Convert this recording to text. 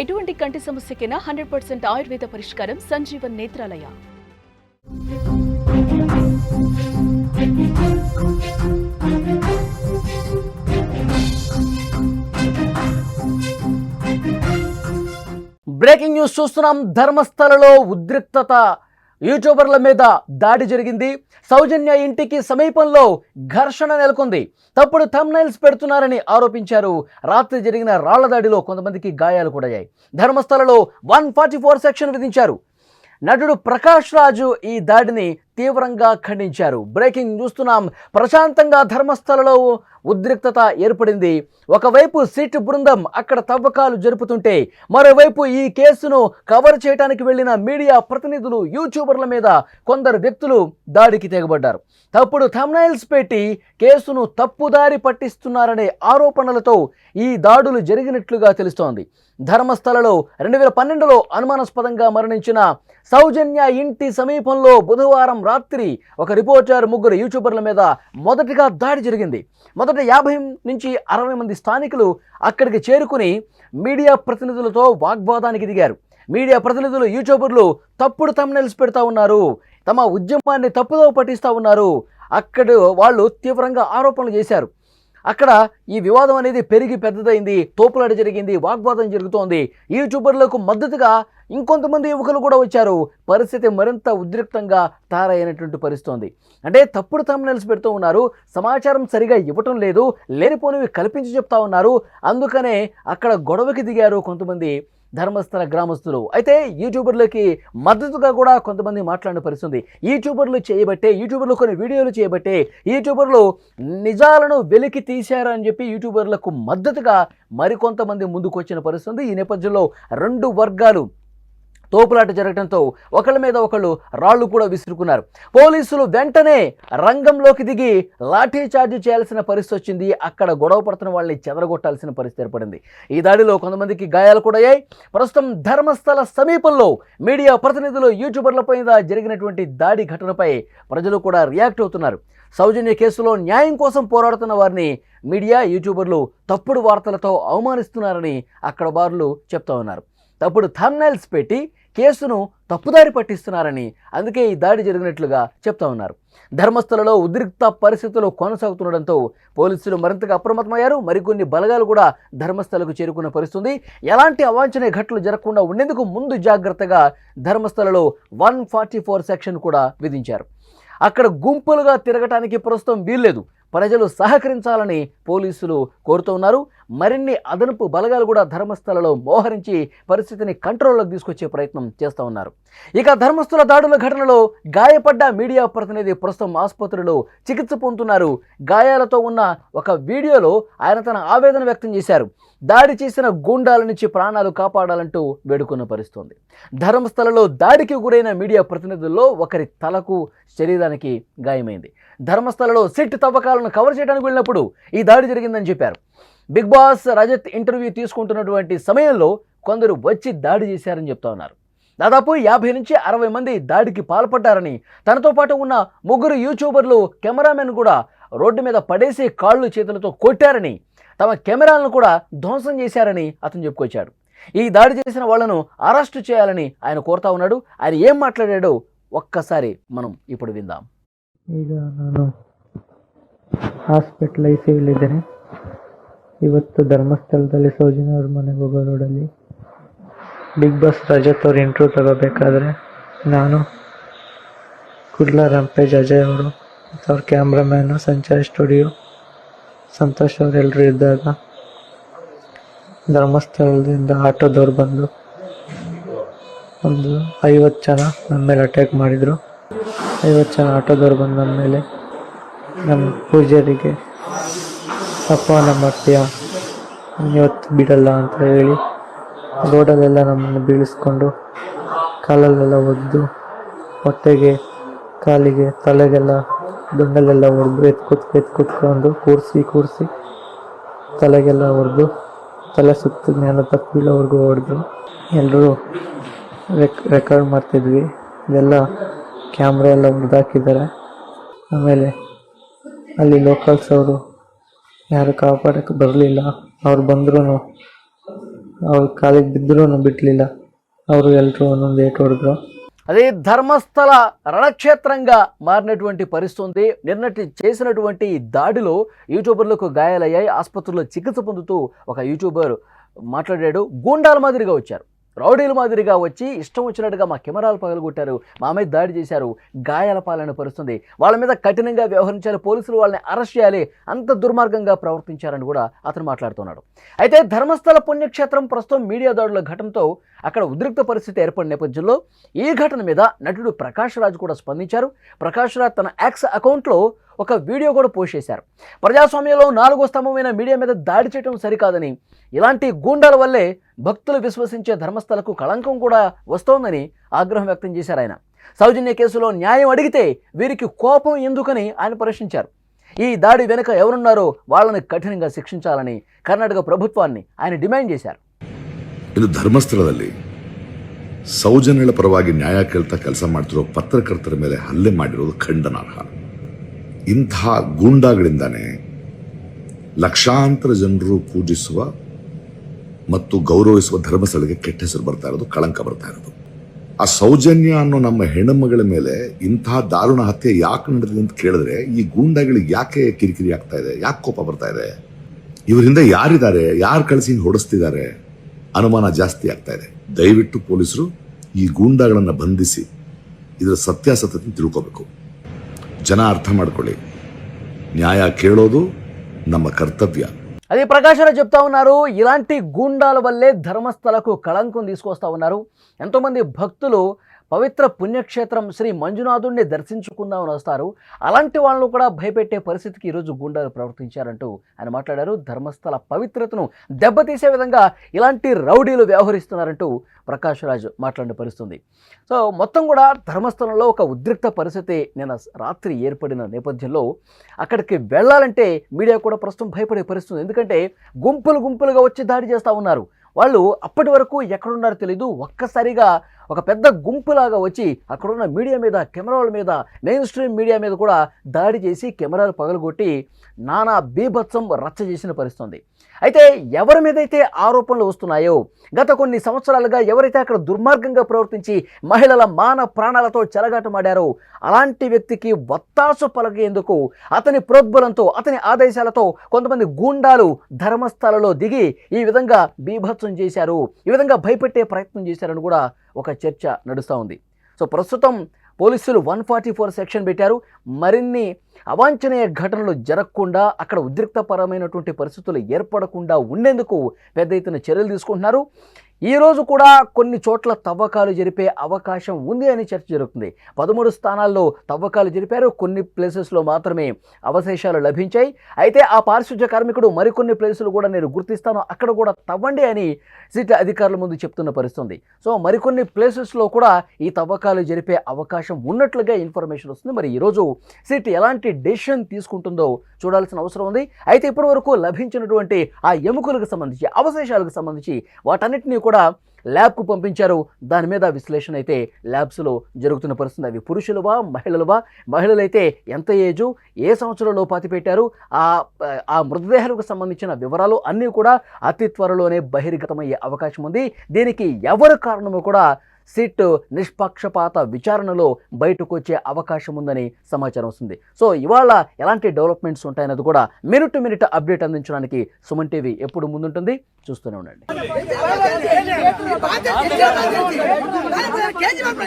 ఎటువంటి కంటి సమస్యకైనా hundred percent Ayurveda పరిష్కారం సంజీవన్ నేత్రాలయ. బ్రేకింగ్ న్యూస్ చూస్తున్నాం. ధర్మస్థలలో ఉద్రిక్తత. యూట్యూబర్ల మీద దాడి జరిగింది. సౌజన్య ఇంటికి సమీపంలో ఘర్షణ నెలకొంది. తప్పుడు థమ్నైల్స్ పెడుతున్నారని ఆరోపించారు. రాత్రి జరిగిన రాళ్ళ దాడిలో కొంతమందికి గాయాలు కూడా అయ్యాయి ధర్మస్థలలో వన్ ఫార్టీ ఫోర్ సెక్షన్ విధించారు. నటుడు ప్రకాష్ రాజు ఈ దాడిని తీవ్రంగా ఖండించారు. బ్రేకింగ్ చూస్తున్నాం. ప్రశాంతంగా ధర్మస్థలలో ఉద్రిక్తత ఏర్పడింది. ఒకవైపు సిట్ బృందం అక్కడ తవ్వకాలు జరుపుతుంటే మరోవైపు ఈ కేసును కవర్ చేయడానికి వెళ్ళిన మీడియా ప్రతినిధులు యూట్యూబర్ల మీద కొందరు వ్యక్తులు దాడికి తెగబడ్డారు. తప్పుడు థమ్నైల్స్ పెట్టి కేసును తప్పుదారి పట్టిస్తున్నారనే ఆరోపణలతో ఈ దాడులు జరిగినట్లుగా తెలుస్తోంది. ధర్మస్థలలో రెండు వేల పన్నెండులో అనుమానాస్పదంగా మరణించిన సౌజన్య ఇంటి సమీపంలో బుధవారం రాత్రి ఒక రిపోర్టర్ ముగ్గురు యూట్యూబర్ల మీద మొదటిగా దాడి జరిగింది. మొదట యాభై నుంచి అరవై మంది స్థానికులు అక్కడికి చేరుకుని మీడియా ప్రతినిధులతో వాగ్వాదానికి దిగారు. మీడియా ప్రతినిధులు యూట్యూబర్లు తప్పుడు తమ్నెల్స్ పెడతా ఉన్నారు. తమ ఉద్యమాన్ని తప్పుదో పట్టిస్తూ ఉన్నారు. అక్కడ వాళ్ళు తీవ్రంగా ఆరోపణలు చేశారు. అక్కడ ఈ వివాదం అనేది పెరిగి పెద్దదైంది తోపులాట జరిగింది వాగ్వాదం జరుగుతోంది. యూట్యూబర్లకు మద్దతుగా ఇంకొంతమంది యువకులు కూడా వచ్చారు. పరిస్థితి మరింత ఉద్రిక్తంగా తయారైనటువంటి పరిస్థితుంది. అంటే తప్పుడు తమ్నెల్స్ పెడుతూ ఉన్నారు. సమాచారం సరిగా ఇవ్వటం లేదు. లేనిపోనివి కల్పించి చెప్తా ఉన్నారు. అందుకనే అక్కడ గొడవకి దిగారు కొంతమంది ధర్మస్థల గ్రామస్తులు. అయితే యూట్యూబర్లకి మద్దతుగా కూడా కొంతమంది మాట్లాడిన పరిస్థితుంది. యూట్యూబర్లు చేయబట్టే యూట్యూబర్లు కొన్ని వీడియోలు చేయబట్టే యూట్యూబర్లు నిజాలను వెలికి తీశారని చెప్పి యూట్యూబర్లకు మద్దతుగా మరికొంతమంది ముందుకు వచ్చిన పరిస్థితుంది. ఈ నేపథ్యంలో రెండు వర్గాలు తోపులాట జరగడంతో ఒకళ్ళ మీద ఒకళ్ళు రాళ్ళు కూడా విసురుకున్నారు. పోలీసులు వెంటనే రంగంలోకి దిగి లాఠీ చార్జ్ చేయాల్సిన పరిస్థితి వచ్చింది. అక్కడ గొడవ పడుతున్న వాళ్ళని చెదరగొట్టాల్సిన పరిస్థితి ఏర్పడింది. ఈ దాడిలో కొంతమందికి గాయాలు కూడా అయ్యాయి. ప్రస్తుతం ధర్మస్థల సమీపంలో మీడియా ప్రతినిధులు యూట్యూబర్లపై జరిగినటువంటి దాడి ఘటనపై ప్రజలు కూడా రియాక్ట్ అవుతున్నారు. సౌజన్య కేసులో న్యాయం కోసం పోరాడుతున్న వారిని మీడియా యూట్యూబర్లు తప్పుడు వార్తలతో అవమానిస్తున్నారని అక్కడ వారులు చెప్తా ఉన్నారు. తప్పుడు థంబ్నైల్స్ పెట్టి కేసును తప్పుదారి పట్టిస్తున్నారని అందుకే ఈ దాడి జరిగినట్లుగా చెప్తా ఉన్నారు. ధర్మస్థలలో ఉద్రిక్త పరిస్థితులు కొనసాగుతుండడంతో పోలీసులు మరింతగా అప్రమత్తమయ్యారు. మరికొన్ని బలగాలు కూడా ధర్మస్థలకు చేరుకున్న పరిస్థితుంది. ఎలాంటి అవాంఛనీయ ఘటనలు జరగకుండా ఉండేందుకు ముందు జాగ్రత్తగా ధర్మస్థలలో వన్ ఫార్టీ ఫోర్ సెక్షన్ కూడా విధించారు. అక్కడ గుంపులుగా తిరగటానికి ప్రస్తుతం వీల్లేదు. ప్రజలు సహకరించాలని పోలీసులు కోరుతున్నారు మరిన్ని అదనపు బలగాలు కూడా ధర్మస్థలలో మోహరించి పరిస్థితిని కంట్రోల్లోకి తీసుకొచ్చే ప్రయత్నం చేస్తూ ఉన్నారు. ఇక ధర్మస్థల దాడుల ఘటనలో గాయపడ్డ మీడియా ప్రతినిధి ప్రస్తుతం ఆసుపత్రిలో చికిత్స పొందుతున్నారు. గాయాలతో ఉన్న ఒక వీడియోలో ఆయన తన ఆవేదన వ్యక్తం చేశారు. దాడి చేసిన గూండాల నుంచి ప్రాణాలు కాపాడాలంటూ వేడుకున్న పరిస్థితుంది ధర్మస్థలలో దాడికి గురైన మీడియా ప్రతినిధుల్లో ఒకరి తలకు శరీరానికి గాయమైంది. ధర్మస్థలలో సిట్ తవ్వకాలను కవర్ చేయడానికి వెళ్ళినప్పుడు ఈ దాడి జరిగిందని చెప్పారు. బిగ్ బాస్ రజత్ ఇంటర్వ్యూ తీసుకుంటున్నటువంటి సమయంలో కొందరు వచ్చి దాడి చేశారని చెప్తా ఉన్నారు. దాదాపు యాభై నుంచి అరవై మంది దాడికి పాల్పడ్డారని తనతో పాటు ఉన్న ముగ్గురు యూట్యూబర్లు కెమెరామెన్ కూడా రోడ్డు మీద పడేసి కాళ్ళు చేతులతో కొట్టారని తమ కెమెరాలను కూడా ధ్వంసం చేశారని అతను చెప్పుకొచ్చాడు ఈ దాడి చేసిన వాళ్లను అరెస్టు చేయాలని ఆయన కోరుతా ఉన్నాడు ఆయన ఏం మాట్లాడాడో ఒక్కసారి మనం ఇప్పుడు విందాం ಈಗ ನಾನು ಹಾಸ್ಪಿಟ್ಲ್ ಐ ಸಿ ಇಲ್ಲಿದ್ದೇನೆ ಇವತ್ತು ಧರ್ಮಸ್ಥಳದಲ್ಲಿ ಸೌಜನ್ಯ ಅವ್ರ ಮನೆಗೆ ಹೋಗೋ ರೋಡಲ್ಲಿ ಬಿಗ್ ಬಾಸ್ ರಜತ್ ಅವ್ರ ಇಂಟ್ರ್ಯೂ ತಗೋಬೇಕಾದ್ರೆ ನಾನು ಕುಡ್ಲ ರಂಪೇಜ್ ಅಜಯ್ ಅವರು ಮತ್ತು ಅವ್ರ ಕ್ಯಾಮ್ರಾಮ್ಯಾನು ಸಂಚಾರ್ ಸ್ಟುಡಿಯೋ ಸಂತೋಷ್ ಅವರೆಲ್ಲರೂ ಇದ್ದಾಗ, ಧರ್ಮಸ್ಥಳದಿಂದ ಆಟೋದವ್ರು ಬಂದು ಒಂದು ಐವತ್ತು ಜನ ನಮ್ಮ ಮೇಲೆ ಅಟ್ಯಾಕ್ ಮಾಡಿದರು. ಐವತ್ತು ಜನ ಆಟೋದವ್ರು ಬಂದ ನಮ್ಮ ಮೇಲೆ ನಮ್ಮ ಪೂಜಾರಿಗೆ ಅಪಮಾನ ಮಾಡ್ತೀಯ ಇವತ್ತು ಬಿಡಲ್ಲ ಅಂತ ಹೇಳಿ ರೋಡಲ್ಲೆಲ್ಲ ನಮ್ಮನ್ನು ಬೀಳಿಸ್ಕೊಂಡು ಕಾಲಲ್ಲೆಲ್ಲ ಒದ್ದು, ಹೊಟ್ಟೆಗೆ, ಕಾಲಿಗೆ, ತಲೆಗೆಲ್ಲ ದುಂಡಲ್ಲೆಲ್ಲ ಹೊಡೆದು ಎತ್ ಕುತ್ ಎತ್ ಕುತ್ಕೊಂಡು ಕೂರಿಸಿ ಕೂರಿಸಿ ತಲೆಗೆಲ್ಲ ಹೊಡೆದು ತಲೆ ಸುತ್ತ ಜ್ಞಾನ ತಪ್ಪು ಬೀಳೋವರೆಗೂ ಹೊಡೆದು ಎಲ್ಲರೂ ರೆಕ್, ರೆಕಾರ್ಡ್ ಮಾಡ್ತಿದ್ವಿ. ಇದೆಲ್ಲ ಕ್ಯಾಮ್ರಾ ಎಲ್ಲ ಮುರಿದಾಕಿದ್ದಾರೆ ಆಮೇಲೆ ಅಲ್ಲಿ ಲೋಕಲ್ಸ್ ಅವರು ಯಾರು ಕಾಪಾಡೋಕ್ಕೆ ಬರಲಿಲ್ಲ. ಅವ್ರು ಬಂದ್ರೂ ಅವ್ರ ಕಾಲಿಗೆ ಬಿದ್ದರೂ ಬಿಡಲಿಲ್ಲ ಅವರು ಎಲ್ಲರೂ ಒಂದೊಂದು ಏಟು ಹೊಡೆದ್ರು. అదే ధర్మస్థల రణక్షేత్రంగా మారినటువంటి పరిస్థితి నిన్నటి చేసినటువంటి దాడిలో యూట్యూబర్లకు గాయాలయ్యాయి. ఆసుపత్రిలో చికిత్స పొందుతూ ఒక యూట్యూబర్ మాట్లాడాడు. గూండాల మాదిరిగా వచ్చారు. రౌడీల మాదిరిగా వచ్చి ఇష్టం వచ్చినట్టుగా మా కెమెరాలు పగలగొట్టారు. మా మీద దాడి చేశారు. గాయాల పాలన పరుస్తుంది వాళ్ళ మీద కఠినంగా వ్యవహరించాలి పోలీసులు. వాళ్ళని అరెస్ట్ చేయాలి. అంత దుర్మార్గంగా ప్రవర్తించారని కూడా అతను మాట్లాడుతున్నాడు. అయితే ధర్మస్థల పుణ్యక్షేత్రం ప్రస్తుతం మీడియా దాడుల ఘటనతో అక్కడ ఉద్రిక్త పరిస్థితి ఏర్పడిన నేపథ్యంలో ఈ ఘటన మీద నటుడు ప్రకాష్ రాజ్ కూడా స్పందించారు. ప్రకాష్ రాజ్ తన యాక్స్ అకౌంట్లో ఒక వీడియో కూడా పోస్ట్ చేశారు ప్రజాస్వామ్యంలో నాలుగో స్తంభమైన మీడియా మీద దాడి చేయడం సరికాదని ఇలాంటి గూండాల వల్లే భక్తులు విశ్వసించే ధర్మస్థలకు కళంకం కూడా వస్తోందని ఆగ్రహం వ్యక్తం చేశారు ఆయన సౌజన్య కేసులో న్యాయం అడిగితే వీరికి కోపం ఎందుకని ఆయన ప్రశ్నించారు ఈ దాడి వెనుక ఎవరున్నారో వాళ్ళని కఠినంగా శిక్షించాలని కర్ణాటక ప్రభుత్వాన్ని ఆయన డిమాండ్ చేశారు ಇನ್ನು ಧರ್ಮಸ್ಥಳದಲ್ಲಿ ಸೌಜನ್ಯಗಳ ಪರವಾಗಿ ನ್ಯಾಯ ಕೇಳ್ತಾ ಕೆಲಸ ಮಾಡ್ತಿರೋ ಪತ್ರಕರ್ತರ ಮೇಲೆ ಹಲ್ಲೆ ಮಾಡಿರೋದು ಖಂಡನಾರ್ಹ ಇಂಥ ಗೂಂಡಾಗಳಿಂದಾನೇ ಲಕ್ಷಾಂತರ ಜನರು ಪೂಜಿಸುವ ಮತ್ತು ಗೌರವಿಸುವ ಧರ್ಮಸ್ಥಳಕ್ಕೆ ಕೆಟ್ಟ ಹೆಸರು ಬರ್ತಾ ಇರೋದು, ಕಳಂಕ ಬರ್ತಾ ಇರೋದು. ಆ ಸೌಜನ್ಯ ಅನ್ನೋ ನಮ್ಮ ಹೆಣ್ಣುಮಗಳ ಮೇಲೆ ಇಂತಹ ದಾರುಣ ಹತ್ಯೆ ಯಾಕೆ ನಡೆದಿದೆ ಅಂತ ಕೇಳಿದ್ರೆ, ಈ ಗೂಂಡಾಗಳಿಗೆ ಯಾಕೆ ಕಿರಿಕಿರಿ ಆಗ್ತಾ ಇದೆ, ಯಾಕೆ ಕೋಪ ಬರ್ತಾ ಇದೆ? ಇವರಿಂದ ಯಾರಿದ್ದಾರೆ, ಯಾರು ಕಳಿಸಿ ಹೊಡೆಸ್ತಿದ್ದಾರೆ? ಅನುಮಾನ ಜಾಸ್ತಿ ಆಗ್ತಾ ಇದೆ. ದಯವಿಟ್ಟು ಪೊಲೀಸರು ಈ ಗೂಂಡಾಗಳನ್ನು ಬಂಧಿಸಿ, ಇದರ ಸತ್ಯಾಸತ್ಯತೆ ತಿಳ್ಕೋಬೇಕು. ಜನ ಅರ್ಥ ಮಾಡ್ಕೊಳ್ಳಿ ನ್ಯಾಯ ಕೇಳೋದು ನಮ್ಮ ಕರ್ತವ್ಯ అది ప్రకాశరావు చెప్తా ఉన్నారు ఇలాంటి గూండాల వల్లే ధర్మస్థలకు కళంకం తీసుకొస్తా ఉన్నారు ఎంతోమంది భక్తులు పవిత్ర పుణ్యక్షేత్రం శ్రీ మంజునాథుడిని దర్శించుకుందామని వస్తారు. అలాంటి వాళ్ళను కూడా భయపెట్టే పరిస్థితికి ఈరోజు గుండాలు ప్రవర్తించారంటూ ఆయన మాట్లాడారు. ధర్మస్థల పవిత్రతను దెబ్బతీసే విధంగా ఇలాంటి రౌడీలు వ్యవహరిస్తున్నారంటూ ప్రకాష్ రాజు మాట్లాడిన పరిస్థితుంది. సో మొత్తం కూడా ధర్మస్థలంలో ఒక ఉద్రిక్త పరిస్థితి నిన్న రాత్రి ఏర్పడిన నేపథ్యంలో అక్కడికి వెళ్ళాలంటే మీడియా కూడా ప్రస్తుతం భయపడే పరిస్థితుంది. ఎందుకంటే గుంపులు గుంపులుగా వచ్చి దాడి చేస్తూ ఉన్నారు. వాళ్ళు అప్పటి వరకు ఎక్కడున్నారో తెలీదు. ఒక్కసారిగా ఒక పెద్ద గుంపులాగా వచ్చి అక్కడున్న మీడియా మీద కెమెరాల మీద మెయిన్ స్ట్రీమ్ మీడియా మీద కూడా దాడి చేసి కెమెరాలు పగలగొట్టి నానా బీభత్సం రచ్చ చేసిన పరిస్థితుంది. అయితే ఎవరి మీదైతే ఆరోపణలు వస్తున్నాయో గత కొన్ని సంవత్సరాలుగా ఎవరైతే అక్కడ దుర్మార్గంగా ప్రవర్తించి మహిళల మాన ప్రాణాలతో చెలగాటమాడారో అలాంటి వ్యక్తికి వత్తాసు పలకేందుకు అతని ప్రోద్బలంతో అతని ఆదేశాలతో కొంతమంది గూండాలు ధర్మస్థలలో దిగి ఈ విధంగా బీభత్సం చేశారు ఈ విధంగా భయపెట్టే ప్రయత్నం చేశారని కూడా ఒక చర్చ నడుస్తూ ఉంది. సో ప్రస్తుతం పోలీసులు వన్ ఫార్టీ ఫోర్ సెక్షన్ పెట్టారు. మరిన్ని అవాంఛనీయ ఘటనలు జరగకుండా అక్కడ ఉద్రిక్తపరమైనటువంటి పరిస్థితులు ఏర్పడకుండా ఉండేందుకు పెద్ద ఎత్తున చర్యలు తీసుకుంటున్నారు. ఈ రోజు కూడా కొన్ని చోట్ల తవ్వకాలు జరిపే అవకాశం ఉంది అని చర్చ జరుగుతుంది. పదమూడు స్థానాల్లో తవ్వకాలు జరిపారు. కొన్ని ప్లేసెస్లో మాత్రమే అవశేషాలు లభించాయి. అయితే ఆ పారిశుధ్య కార్మికుడు మరికొన్ని ప్లేసులు కూడా నేను గుర్తిస్తాను. అక్కడ కూడా తవ్వండి అని సిటీ అధికారుల ముందు చెప్తున్న పరిస్థితుంది. సో మరికొన్ని ప్లేసెస్లో కూడా ఈ తవ్వకాలు జరిపే అవకాశం ఉన్నట్లుగా ఇన్ఫర్మేషన్ వస్తుంది. మరి ఈరోజు సిటీ ఎలాంటి డెసిషన్ తీసుకుంటుందో చూడాల్సిన అవసరం ఉంది. అయితే ఇప్పటి వరకు లభించినటువంటి ఆ ఎముకలకు సంబంధించి అవశేషాలకు సంబంధించి వాటన్నిటినీ కూడా ల్యాబ్కు పంపించారు. దాని మీద విశ్లేషణ అయితే ల్యాబ్స్లో జరుగుతున్న పరిస్థితి. అవి పురుషులువా మహిళలువా? మహిళలైతే ఎంత ఏజు? ఏ సంవత్సరంలో పాతి పెట్టారు? ఆ ఆ మృతదేహాలకు సంబంధించిన వివరాలు అన్నీ కూడా అతి త్వరలోనే బహిర్గతమయ్యే అవకాశం ఉంది దీనికి ఎవరు కారణమో కూడా సిట్ నిష్పక్షపాత విచారణలో బయటకు వచ్చే అవకాశం ఉందని సమాచారం వస్తుంది సో ఇవాళ ఎలాంటి డెవలప్మెంట్స్ ఉంటాయన్నది కూడా మినిట్ టు మినిట్ అప్డేట్ అందించడానికి సుమన్ టీవీ ఎప్పుడు ముందుంటుంది చూస్తూనే ఉండండి కేజ్రీవాల్